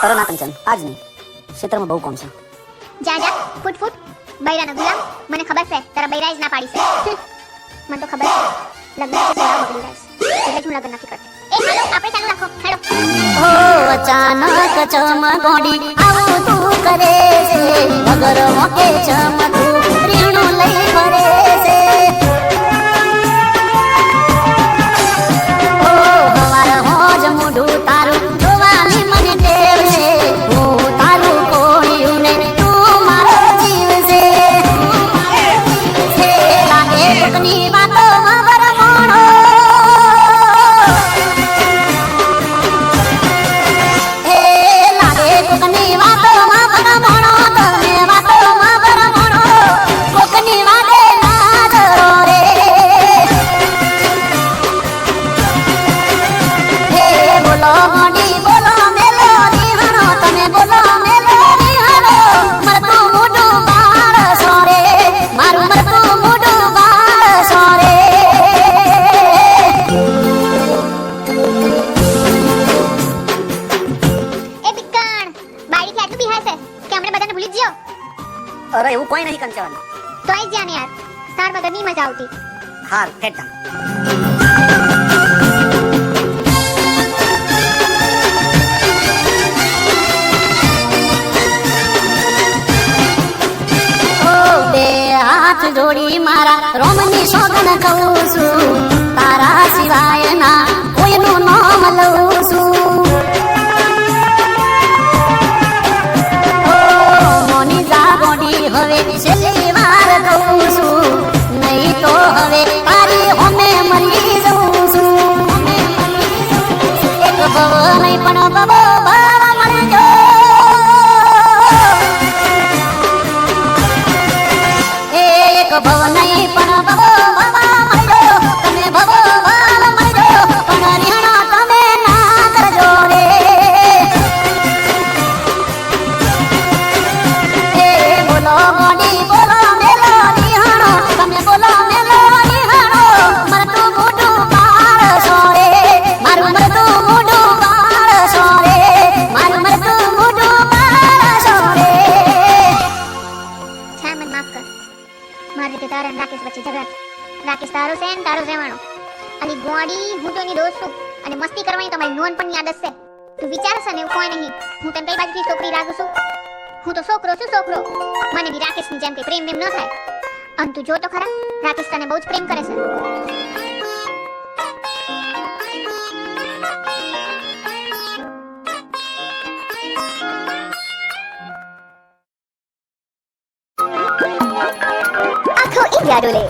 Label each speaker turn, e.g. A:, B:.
A: કરો ના કંચન આજ નહીં. ક્ષેત્રમાં બહુ કોમ છે.
B: જા જા. ફૂટ ફૂટ. બૈરાનો ગુલામ. મને ખબર છે તારા બૈરા જ ના પાડી છે. મને તો ખબર છે. લગ્ન છે તારા બગડી જાય એટલે હું લગ્ન નથી કરતી. એ હાલો આપણે ચાલુ રાખો. હેડો.
C: ઓ અચાનક ચમકોડી આવું તું કરે છે.
B: ભૂલી ગયો
A: અરે એવું કોઈ નહીં કંચન
B: તો આઈ જા ને યાર. તાર વગર નહીં મજા આવતી.
A: હાર હેઠા
C: હાથ જોડી મારા રોમની સોગન કહું છું. તારા સિવાય ના કોઈનું નામ લઉં
B: રાકેશ તારો છે ને તારો જવાનો અલી ગોડી હું તો એની અને મસ્તી કરવાની તમારી મારી નોન પણ યાદ છે તું વિચારશે ને કોઈ નહીં હું તને કઈ બાજુથી છોકરી રાખું છું હું તો છોકરો છું, છોકરો. મને બી રાકેશની જેમ કે પ્રેમ એમ ન થાય. અને તું જો તો ખરા, રાકેશ તને બહુ જ પ્રેમ કરે છે. આખો ઇન્ડિયા ડોલે.